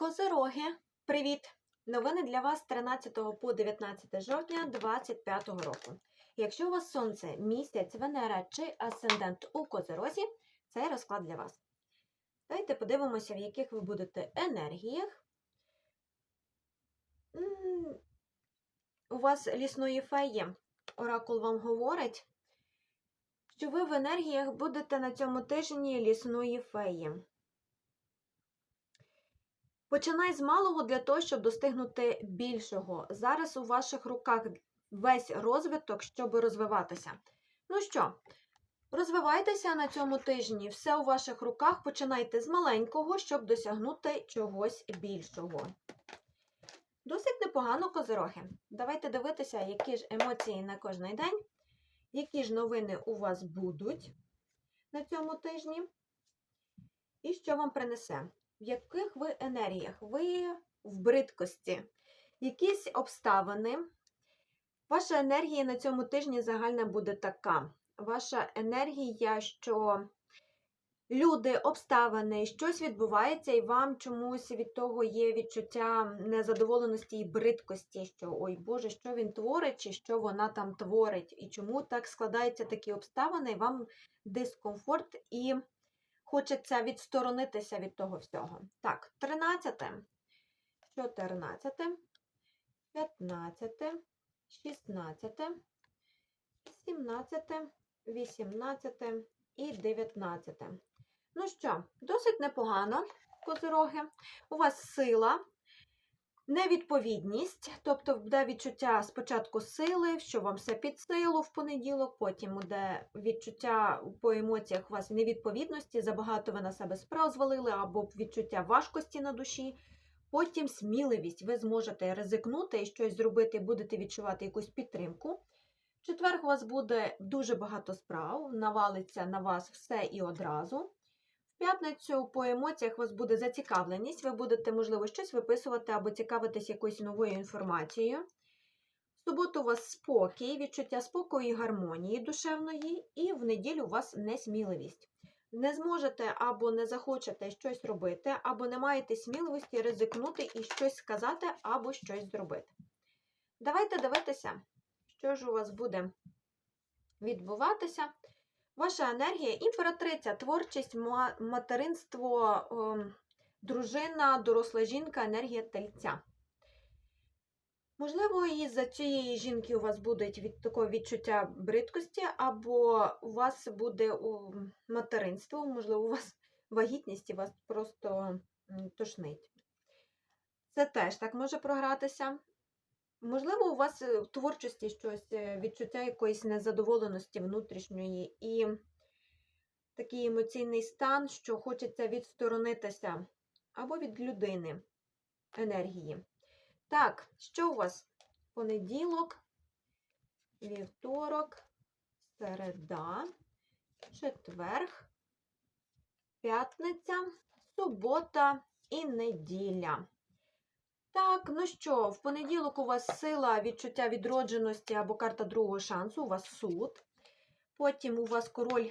Козироги, привіт! Новини для вас 13 по 19 жовтня 2025 року. Якщо у вас сонце, місяць, Венера чи асцендент у Козирозі, цей розклад для вас. Давайте подивимося, в яких ви будете енергіях. У вас лісної феї. Оракул вам говорить, що ви в енергіях будете на цьому тижні лісної феї. Починай з малого для того, щоб достигнути більшого. Зараз у ваших руках весь розвиток, щоб розвиватися. Ну що, розвивайтеся на цьому тижні, все у ваших руках. Починайте з маленького, щоб досягнути чогось більшого. Досить непогано козироги. Давайте дивитися, які ж емоції на кожний день, які ж новини у вас будуть на цьому тижні, і що вам принесе. В яких ви енергіях? Ви в бридкості, якісь обставини. Ваша енергія на цьому тижні загальна буде така. Ваша енергія, що люди, обставини, щось відбувається, і вам чомусь від того є відчуття незадоволеності і бридкості, що ой Боже, що він творить, чи що вона там творить, і чому так складаються такі обставини, і вам дискомфорт і хочеться відсторонитися від того всього. Так, 13, 14, 15, 16, 17, 18 і 19. Ну що, досить непогано, козироги. У вас сила, невідповідність, тобто буде відчуття спочатку сили, що вам все під силу в понеділок, потім буде відчуття по емоціях у вас невідповідності, забагато ви на себе справ звалили, або відчуття важкості на душі. Потім сміливість, ви зможете ризикнути і щось зробити, будете відчувати якусь підтримку. В четвер у вас буде дуже багато справ, навалиться на вас все і одразу. П'ятницю по емоціях у вас буде зацікавленість, ви будете, можливо, щось виписувати або цікавитись якоюсь новою інформацією. В суботу у вас спокій, відчуття спокою і гармонії душевної, і в неділю у вас несміливість. Не зможете або не захочете щось робити, або не маєте сміливості ризикнути і щось сказати, або щось зробити. Давайте дивитися, що ж у вас буде відбуватися. Ваша енергія, імператриця, творчість, материнство, ем, дружина, доросла жінка, енергія тельця. Можливо, із-за цієї жінки у вас буде від такого відчуття бридкості, або у вас буде материнство, можливо, у вас вагітність і вас просто тошнить. Це теж так може програтися. Можливо, у вас в творчості щось відчуття якоїсь незадоволеності внутрішньої і такий емоційний стан, що хочеться відсторонитися або від людини енергії. Так, що у вас? Понеділок, вівторок, середа, четверг, п'ятниця, субота і неділя. Так, ну що, в понеділок у вас сила відчуття відродженості або карта другого шансу, у вас суд. Потім у вас король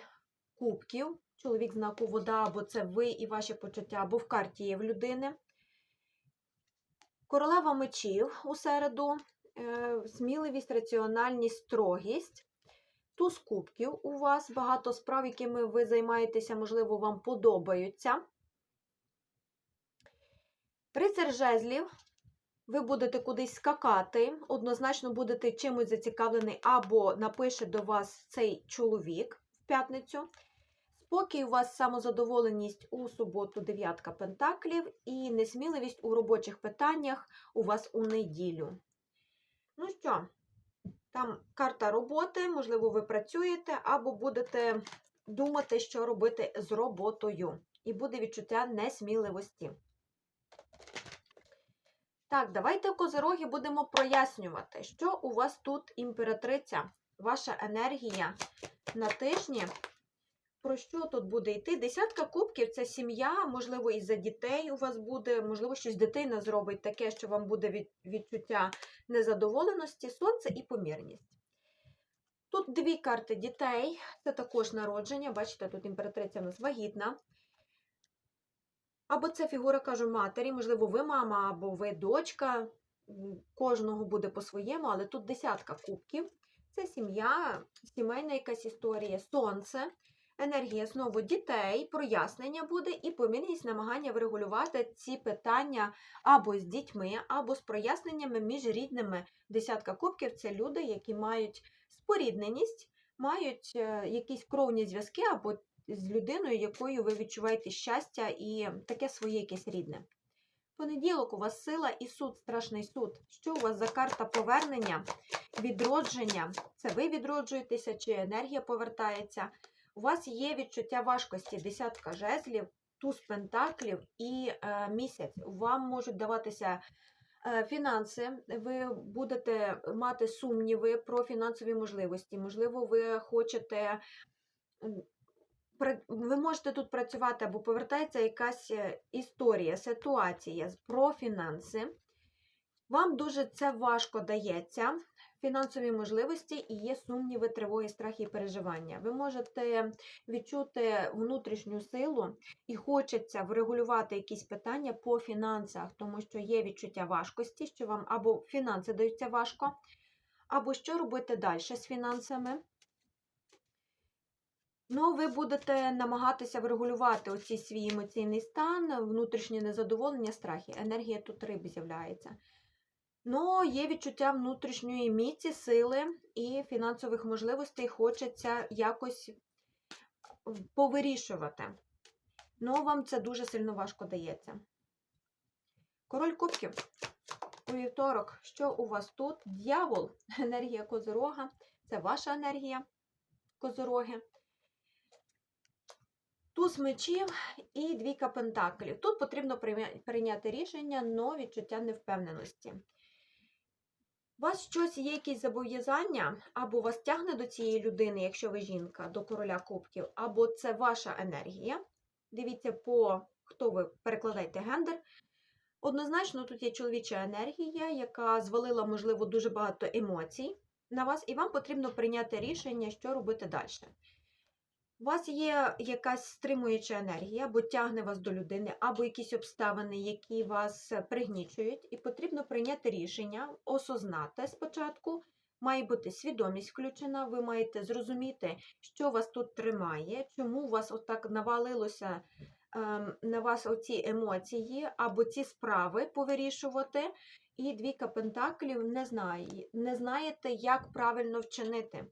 кубків, чоловік знаку вода, або це ви і ваші почуття, або в карті є в людини. Королева мечів у середу, е, сміливість, раціональність, строгість. Туз кубків у вас багато справ, якими ви займаєтеся, можливо, вам подобаються. Рицар жезлів. Ви будете кудись скакати, однозначно будете чимось зацікавлений, або напише до вас цей чоловік в п'ятницю. Спокій у вас самозадоволеність у суботу, дев'ятка пентаклів, і несміливість у робочих питаннях у вас у неділю. Ну що, там карта роботи, можливо, ви працюєте, або будете думати, що робити з роботою. І буде відчуття несміливості. Так, давайте козироги будемо прояснювати, що у вас тут імператриця, ваша енергія на тижні. Про що тут буде йти? Десятка кубків це сім'я, можливо, і за дітей у вас буде, можливо, щось дитина зробить таке, що вам буде відчуття незадоволеності, сонце і помірність. Тут дві карти дітей, це також народження. Бачите, тут імператриця у нас вагітна. Або це фігура, кажу, матері, можливо, ви мама, або ви дочка. Кожного буде по-своєму, але тут десятка кубків. Це сім'я, сімейна якась історія, сонце, енергія знову дітей, прояснення буде і помірність намагання врегулювати ці питання або з дітьми, або з проясненнями між рідними. Десятка кубків це люди, які мають спорідненість, мають е, якісь кровні зв'язки або з людиною, якою ви відчуваєте щастя і таке своє якесь рідне. Понеділок у вас сила і суд, страшний суд. Що у вас за карта повернення, відродження? Це ви відроджуєтеся, чи енергія повертається? У вас є відчуття важкості, десятка жезлів, туз пентаклів і е, місяць. Вам можуть даватися е, фінанси, ви будете мати сумніви про фінансові можливості. Можливо, ви хочете. Ви можете тут працювати або повертається якась е, історія, ситуація про фінанси. Вам дуже це важко дається, фінансові можливості і є сумніви, тривоги, страхи і переживання. Ви можете відчути внутрішню силу і хочеться врегулювати якісь питання по фінансах, тому що є відчуття важкості, що вам або фінанси даються важко, або що робити далі з фінансами. Ну, ви будете намагатися врегулювати оці свій емоційний стан, внутрішнє незадоволення, страхи. Енергія тут риби з'являється. Ну, є відчуття внутрішньої міці, сили і фінансових можливостей хочеться якось повирішувати. Ну, вам це дуже сильно важко дається. Король кубків. У вівторок, що у вас тут? Д'явол, енергія козорога. Це ваша енергія козороги. Туз мечів і двійка пентаклів. Тут потрібно прийняти рішення, но відчуття невпевненості. У вас щось є якісь зобов'язання, або вас тягне до цієї людини, якщо ви жінка, до короля кубків, або це ваша енергія. Дивіться, по хто ви перекладаєте гендер. Однозначно, тут є чоловіча енергія, яка звалила, можливо, дуже багато емоцій на вас, і вам потрібно прийняти рішення, що робити далі. У вас є якась стримуюча енергія, або тягне вас до людини, або якісь обставини, які вас пригнічують, і потрібно прийняти рішення, осознати спочатку. Має бути свідомість включена, ви маєте зрозуміти, що вас тут тримає, чому у вас отак навалилося ем, на вас оці емоції, або ці справи повирішувати. І двійка пентаклів не знає, не знаєте, як правильно вчинити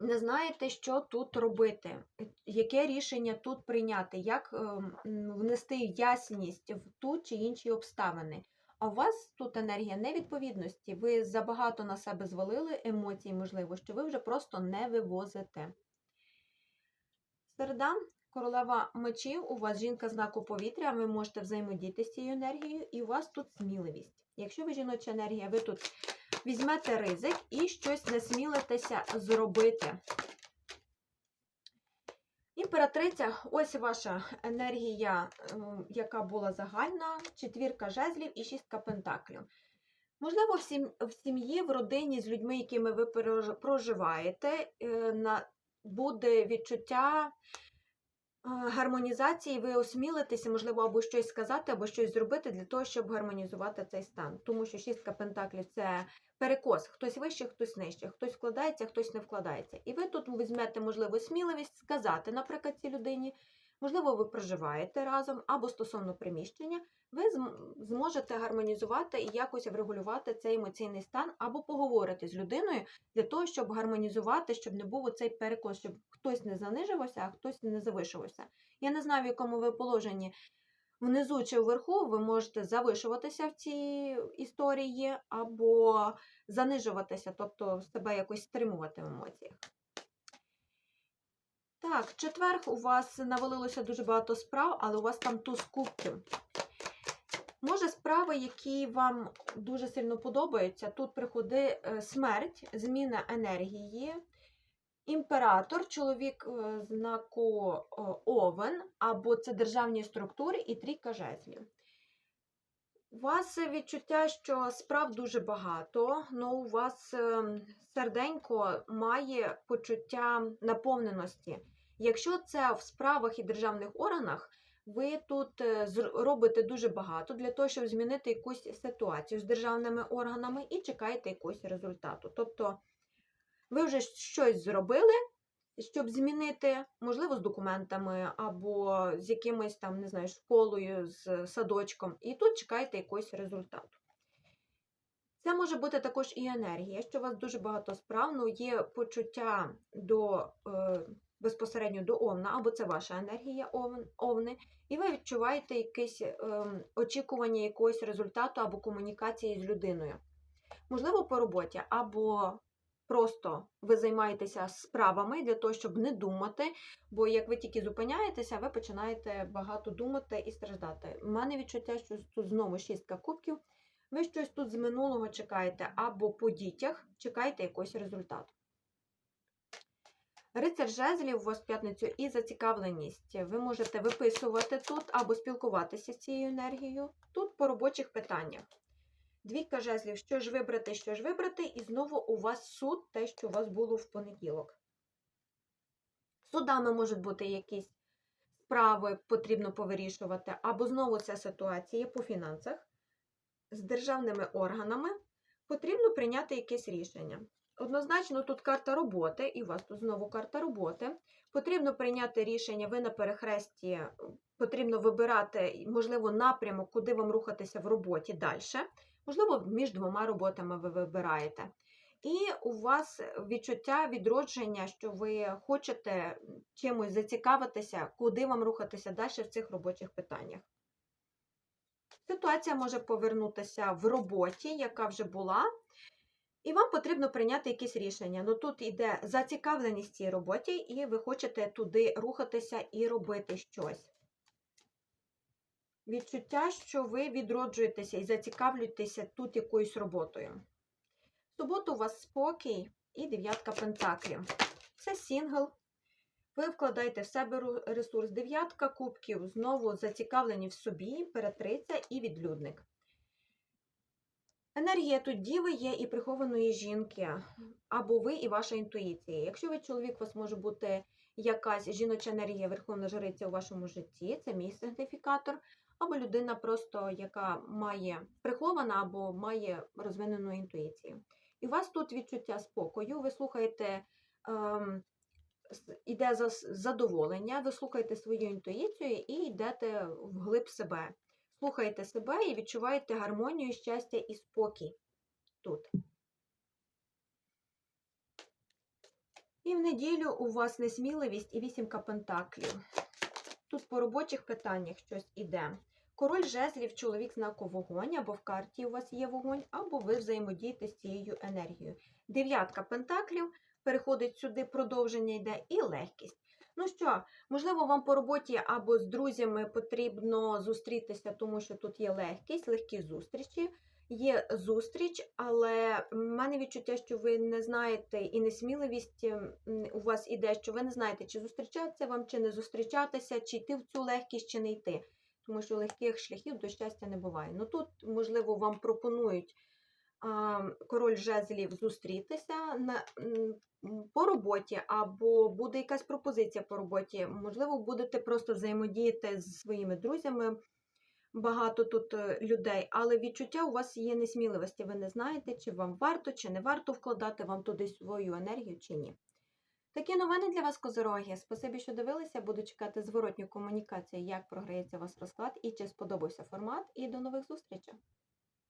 не знаєте, що тут робити, яке рішення тут прийняти, як ем, внести ясність в ту чи інші обставини. А у вас тут енергія невідповідності, ви забагато на себе звалили емоцій, можливо, що ви вже просто не вивозите. Середа, королева мечів, у вас жінка знаку повітря, ви можете взаємодіяти з цією енергією, і у вас тут сміливість. Якщо ви жіноча енергія, ви тут візьмете ризик і щось не смілитеся зробити. Імператриця, ось ваша енергія, ем, яка була загальна, четвірка жезлів і шістка пентаклів. Можливо, в сім'ї, в родині з людьми, якими ви проживаєте, е, буде відчуття гармонізації, ви осмілитеся, можливо, або щось сказати, або щось зробити для того, щоб гармонізувати цей стан. Тому що шістка пентаклів це перекос. Хтось вище, хтось нижче, хтось вкладається, хтось не вкладається. І ви тут візьмете, можливо, сміливість сказати, наприклад, цій людині. Можливо, ви проживаєте разом або стосовно приміщення, ви зможете гармонізувати і якось врегулювати цей емоційний стан, або поговорити з людиною для того, щоб гармонізувати, щоб не був оцей перекос, щоб хтось не занижувався, а хтось не завишувався. Я не знаю, в якому ви положенні внизу чи вверху ви можете завишуватися в цій історії, або занижуватися, тобто себе якось стримувати в емоціях. Так, четверг у вас навалилося дуже багато справ, але у вас там туз кубків. Може, справи, які вам дуже сильно подобаються. Тут приходить е, смерть, зміна енергії, імператор, чоловік е, знаку е, Овен, або це державні структури і трійка жезлів. У вас відчуття, що справ дуже багато, але у вас е, серденько має почуття наповненості. Якщо це в справах і державних органах, ви тут е, робите дуже багато для того, щоб змінити якусь ситуацію з державними органами і чекаєте якогось результату. Тобто ви вже щось зробили, щоб змінити, можливо, з документами або з якимось там, не знаю, школою, з садочком, і тут чекаєте якогось результату. Це може бути також і енергія, що у вас дуже багато справ, ну є почуття до е, безпосередньо до овна, або це ваша енергія овн, овни, і ви відчуваєте якесь ем, очікування якогось результату або комунікації з людиною. Можливо, по роботі, або просто ви займаєтеся справами для того, щоб не думати, бо як ви тільки зупиняєтеся, ви починаєте багато думати і страждати. У мене відчуття, що тут знову шістка кубків. Ви щось тут з минулого чекаєте, або по дітях чекаєте якогось результату. Рицар жезлів у вас п'ятницю і зацікавленість. Ви можете виписувати тут або спілкуватися з цією енергією. Тут по робочих питаннях. Двійка жезлів, що ж вибрати, що ж вибрати, і знову у вас суд, те, що у вас було в понеділок. Судами можуть бути якісь справи, потрібно повирішувати, або знову ця ситуація по фінансах з державними органами потрібно прийняти якесь рішення. Однозначно, тут карта роботи, і у вас тут знову карта роботи. Потрібно прийняти рішення, ви на перехресті, е, потрібно вибирати, можливо, напрямок, куди вам рухатися в роботі далі. Можливо, між двома роботами ви вибираєте. І у вас відчуття відродження, що ви хочете чимось зацікавитися, куди вам рухатися далі в цих робочих питаннях. Ситуація може повернутися в роботі, яка вже була, і вам потрібно прийняти якісь рішення. Ну тут йде зацікавленість цій роботі, і ви хочете туди рухатися і робити щось. Відчуття, що ви відроджуєтеся і зацікавлюєтеся тут якоюсь роботою. В суботу у вас спокій і дев'ятка пентаклів. Це сингл. Ви вкладаєте в себе ресурс дев'ятка кубків, знову зацікавлені в собі, імператриця і відлюдник. Енергія тут діви є і прихованої жінки, або ви і ваша інтуїція. Якщо ви чоловік, у вас може бути якась жіноча енергія, верховна жриця у вашому житті, це мій сигніфікатор, або людина просто, яка має прихована або має розвинену інтуїцію. І у вас тут відчуття спокою, ви слухаєте. Ем, іде задоволення, ви слухаєте свою інтуїцію і йдете вглиб себе. Слухаєте себе і відчуваєте гармонію, щастя і спокій тут. І в неділю у вас несміливість і вісімка пентаклів. Тут по робочих питаннях щось іде. Король жезлів, чоловік знаку вогонь, або в карті у вас є вогонь, або ви взаємодієте з цією енергією. Дев'ятка пентаклів переходить сюди, продовження йде, і легкість. Ну що, можливо, вам по роботі або з друзями потрібно зустрітися, тому що тут є легкість, легкі зустрічі. Є зустріч, але в мене відчуття, що ви не знаєте, і несміливість у вас іде, що ви не знаєте, чи зустрічатися вам, чи не зустрічатися, чи йти в цю легкість, чи не йти. Тому що легких шляхів до щастя не буває. Ну тут, можливо, вам пропонують король жезлів зустрітися на, по роботі, або буде якась пропозиція по роботі. Можливо, будете просто взаємодіяти з своїми друзями. Багато тут е, людей, але відчуття у вас є несміливості. Ви не знаєте, чи вам варто, чи не варто вкладати вам туди свою енергію, чи ні. Такі новини для вас, козороги. Спасибі, що дивилися. Буду чекати зворотню комунікацію, як програється у вас розклад і чи сподобався формат. І до нових зустрічей!